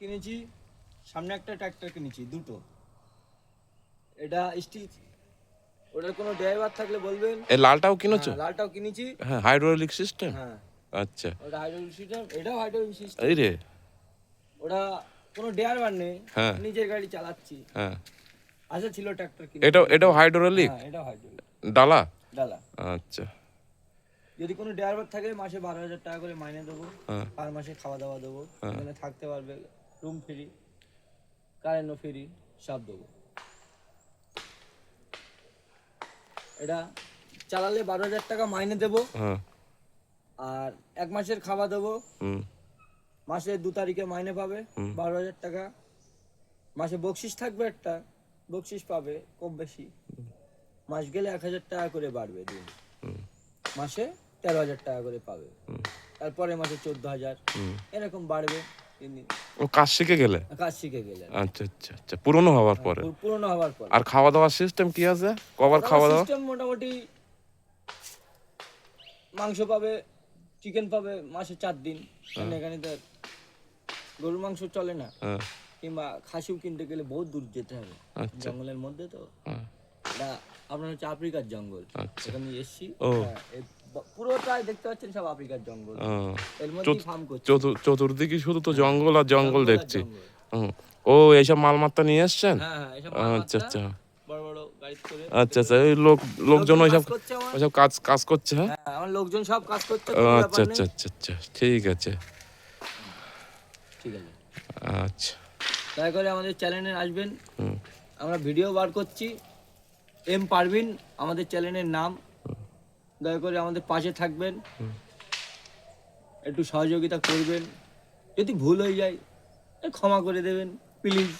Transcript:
কিনেছি সামনে একটা ট্র্যাক্টর কিনেছি দুটো। এটা স্টিল ওটার কোনো ড্রাইভার থাকলে বলবেন? এই লালটাও কিনেছো? হ্যাঁ, লালটাও কিনেছি। হ্যাঁ হাইড্রোলিক সিস্টেম হ্যাঁ। আচ্ছা। ওটা হাইড্রোলিক সিস্টেম এটাও হাইড্রোলিক সিস্টেম এই রে। ওটা কোনো ড্রাইভার নেই হ্যাঁ। নিজের গাড়ি চালাচ্ছি। হ্যাঁ। আচ্ছা ছিল ট্র্যাক্টর কিনে এটাও এটাও হাইড্রোলিক হ্যাঁ এটাও হাইড্রোলিক ডালা? ডালা। আচ্ছা। যদি কোনো ড্রাইভার থাকে মাসে বারো হাজার টাকা করে মাইনে দেবো। হ্যাঁ। আর মাসে খাওয়া দাওয়া দেবো। এখানে থাকতে পারবে। রুম ফ্রি কারেন্টও ফ্রি সব দেবো। এটা চালালে বারো হাজার টাকা মাইনে দেবো। হ্যাঁ। আর এক মাসের খাওয়া দেবো। মাসে দু তারিখে মাইনে পাবে বারো হাজার টাকা। মাসে বকশিস থাকবে একটা বকশিস পাবে কম বেশি। মাস গেলে এক হাজার টাকা করে বাড়বে দিন। হুম। মাসে তেরো হাজার টাকা করে পাবে। তারপরে মাসে চোদ্দ হাজার। এরকম বাড়বে। ও কাজ শিখে গেলে? কাজ শিখে গেলে। আচ্ছা আচ্ছা আচ্ছা। পুরনো হওয়ার পরে? পুরনো হওয়ার পর। আর খাওয়া দাওয়ার সিস্টেম কি আছে? কবার খাওয়া দাওয়া সিস্টেম মোটামুটি মাংস পাবে চিকেন পাবে মাসে চার দিন। এখানে তো গরুর মাংস চলে না। হ্যাঁ। কিংবা খাসিও কিনতে গেলে বহুত দূর যেতে হবে। আচ্ছা। জঙ্গলের মধ্যে তো। হ্যাঁ। এটা আপনার হচ্ছে আফ্রিকার জঙ্গল। আচ্ছা। এখানে এসছি। হ্যাঁ, পুরোটাই দেখতে পাচ্ছেন সব আফ্রিকার জঙ্গল। এর মধ্যে ফার্ম করছে। চতুর্দিকে শুধু তো জঙ্গল আর জঙ্গল দেখছি। ও এইসব মালমাত্তা নিয়ে এসছেন? হ্যাঁ হ্যাঁ আচ্ছা আচ্ছা। করে আচ্ছা আচ্ছা এই লোক লোকজন ওইসব ওইসব কাজ কাজ করছে হ্যাঁ? হ্যাঁ আমার লোকজন সব কাজ করছে আচ্ছা আচ্ছা আচ্ছা আচ্ছা ঠিক আছে। ঠিক আছে। আচ্ছা। দয়া করে আমাদের চ্যানেলে আসবেন। আমরা ভিডিও বার করছি। এম পারভিন আমাদের চ্যানেলের নাম। দয়া করে আমাদের পাশে থাকবেন। একটু সহযোগিতা করবেন। যদি ভুল হয়ে যায় ক্ষমা করে দেবেন, প্লিজ।